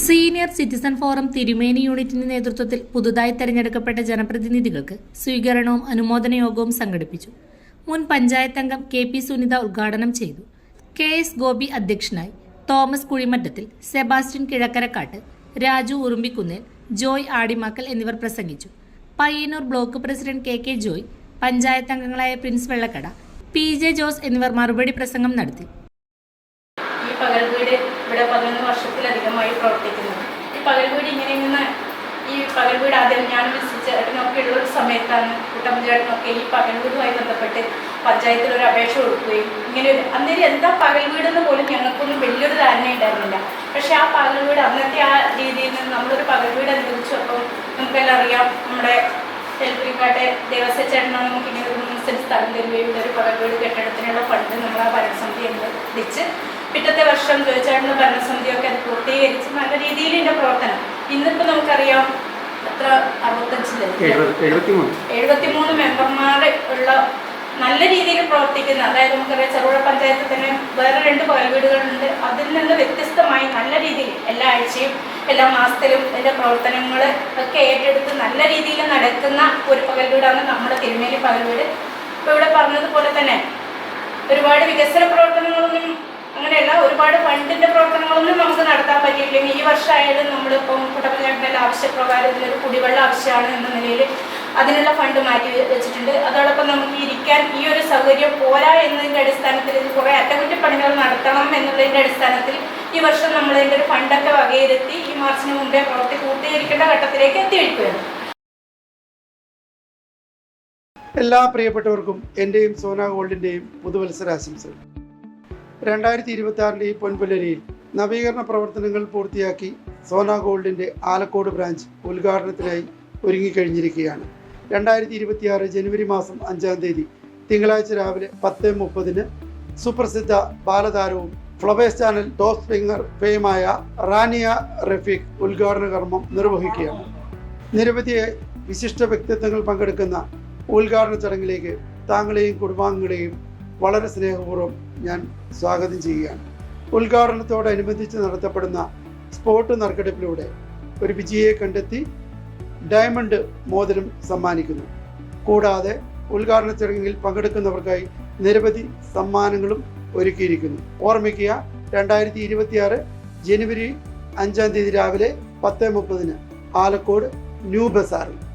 Senior citizen forum തിരുമേനി യൂണിറ്റിന്റെ നേതൃത്വത്തിൽ പുതുതായി തെരഞ്ഞെടുക്കപ്പെട്ട ജനപ്രതിനിധികൾക്ക് സ്വീകരണവും അനുമോദന യോഗവും സംഘടിപ്പിച്ചു. മുൻ പഞ്ചായത്ത് അംഗം കെ പി സുനിത ഉദ്ഘാടനം ചെയ്തു. കെ എസ് ഗോപി അധ്യക്ഷനായി Thomas Kuzhimattathil Sebastian Kizhakkarakkattu Raju Urumbikkunnel Joy Adimakkal എന്നിവർ പ്രസംഗിച്ചു. Payyanur block president K K Joy panchayat അംഗങ്ങളായ Prince Vellakkada P J Jose എന്നിവർ മറുപടി പ്രസംഗം നടത്തി. പകൽ വീട് ഇവിടെ പതിനൊന്ന് വർഷത്തിലധികമായി പ്രവർത്തിക്കുന്നത് ഈ പകൽ വീട് ഇങ്ങനെ ഇങ്ങനെ ഈ പകൽ വീട് ആദ്യം ഞാൻ ചേട്ടനൊക്കെ ഉള്ള ഒരു സമയത്താണ് കുട്ടമ്പഞ്ചേട്ടനൊക്കെ ഈ പകൽ വീടുമായി ബന്ധപ്പെട്ട് പഞ്ചായത്തിൽ ഒരു അപേക്ഷ കൊടുക്കുകയും ഇങ്ങനെ ഒരു അന്നേരം എന്താ പകൽ വീടെന്ന് പോലും ഞങ്ങൾക്കൊന്നും വലിയൊരു ധാരണ ഉണ്ടായിരുന്നില്ല. പക്ഷേ ആ പകൽ വീട് അന്നത്തെ ആ രീതിയിൽ നിന്ന് നമ്മളൊരു പകൽ വീട് അനുവദിച്ചപ്പോൾ നമുക്കെല്ലാം അറിയാം നമ്മുടെ തെലുങ്കാട്ടെ ദേവസ്വ ചേട്ടനാണ് നമുക്ക് ഇങ്ങനെ ഒരു മൂന്ന് സ്ഥലം തരുകയും ഒരു പകൽ വീട് കെട്ടിടത്തിനുള്ള ഫണ്ട് നമ്മൾ ആ ഭരണസമിതി അനുവദിച്ച് പിറ്റത്തെ വർഷം ജോയിച്ചേട്ടന്റെ ഭരണസമിതിയൊക്കെ അത് പൂർത്തീകരിച്ച് നല്ല രീതിയിൽ എന്റെ പ്രവർത്തനം. ഇന്നിപ്പോൾ നമുക്കറിയാം എത്ര അറുപത്തഞ്ചിൽ എഴുപത്തിമൂന്ന്. മെമ്പർമാർ ഉള്ള നല്ല രീതിയിൽ പ്രവർത്തിക്കുന്ന അതായത് നമുക്കറിയാം ചെറുപുഴ പഞ്ചായത്തിൽ തന്നെ വേറെ രണ്ട് വീടുകളുണ്ട്. അതിൽ നിന്ന് വ്യത്യസ്തമായി നല്ല രീതിയിൽ എല്ലാ ആഴ്ചയും എല്ലാ മാസത്തിലും എന്റെ പ്രവർത്തനങ്ങൾ ഒക്കെ ഏറ്റെടുത്ത് നല്ല രീതിയിൽ നടക്കുന്ന ഒരു പകൽ വീടാണ് നമ്മുടെ തിരുമേലി പകൽ വീട്. ഇപ്പോൾ ഇവിടെ പറഞ്ഞതുപോലെ തന്നെ ഒരുപാട് വികസന പ്രവർത്തനങ്ങളൊന്നും അങ്ങനെയല്ല ഒരുപാട് ഫണ്ടിന്റെ പ്രവർത്തനങ്ങളൊന്നും നമുക്ക് നടത്താൻ പറ്റിയില്ലെങ്കിൽ ഈ വർഷമായാലും നമ്മളിപ്പം കുട്ടപ്പഞ്ചായത്തിന്റെ ആവശ്യപ്രകാരം ഇതിലൊരു കുടിവെള്ള ആവശ്യമാണ് എന്ന നിലയിൽ അതിനുള്ള ഫണ്ട് മാറ്റി വെച്ചിട്ടുണ്ട്. അതോടൊപ്പം നമുക്ക് ഇരിക്കാൻ ഈ ഒരു സൗകര്യം പോരാ എന്നതിന്റെ അടിസ്ഥാനത്തിൽ ഇത് കുറേ അറ്റകുറ്റപ്പണികൾ നടത്തണം എന്നുള്ളതിന്റെ അടിസ്ഥാനത്തിൽ ഈ വർഷം നമ്മൾ ഇതിന്റെ ഒരു ഫണ്ടൊക്കെ വകയിരുത്തി ഈ മാർച്ചിന് മുമ്പേ പ്രവൃത്തി പൂർത്തീകരിക്കേണ്ട ഘട്ടത്തിലേക്ക് എത്തിയിരിക്കുകയാണ്. എല്ലാ പ്രിയപ്പെട്ടവർക്കും എന്റെയും സോന ഗോൾഡിന്റെയും പുതുവത്സരാശംസകൾ. രണ്ടായിരത്തി ഇരുപത്തി ആറിന്റെ ഈ പൊൻപുലരിയിൽ നവീകരണ പ്രവർത്തനങ്ങൾ പൂർത്തിയാക്കി സോന ഗോൾഡിന്റെ ആലക്കോട് ബ്രാഞ്ച് ഉദ്ഘാടനത്തിനായി ഒരുങ്ങിക്കഴിഞ്ഞിരിക്കുകയാണ്. രണ്ടായിരത്തി ഇരുപത്തിയാറ് ജനുവരി മാസം അഞ്ചാം തീയതി തിങ്കളാഴ്ച രാവിലെ പത്ത് മുപ്പതിന് സുപ്രസിദ്ധ ബാലതാരവും ഫ്ലവേഴ്സ് ചാനൽ ടോസ് ഫിംഗർ പേയുമായ റാനിയ റഫീഖ് ഉദ്ഘാടന കർമ്മം നിർവഹിക്കുകയാണ്. നിരവധി വിശിഷ്ട വ്യക്തിത്വങ്ങൾ പങ്കെടുക്കുന്ന ഉദ്ഘാടന ചടങ്ങിലേക്ക് താങ്കളെയും കുടുംബാംഗങ്ങളെയും വളരെ സ്നേഹപൂർവം ഞാൻ സ്വാഗതം ചെയ്യുകയാണ്. ഉദ്ഘാടനത്തോടനുബന്ധിച്ച് നടത്തപ്പെടുന്ന സ്പോർട്ട് നറുക്കെടുപ്പിലൂടെ ഒരു വിജയിയെ കണ്ടെത്തി ഡയമണ്ട് മോതിരം സമ്മാനിക്കുന്നു. കൂടാതെ ഉദ്ഘാടന ചടങ്ങിൽ പങ്കെടുക്കുന്നവർക്കായി നിരവധി സമ്മാനങ്ങളും ഒരുക്കിയിരിക്കുന്നു. ഓർമ്മിക്കുക രണ്ടായിരത്തി ഇരുപത്തിയാറ് ജനുവരി അഞ്ചാം തീയതി രാവിലെ പത്ത് മുപ്പതിന് ആലക്കോട് ന്യൂ ബസാറിൽ.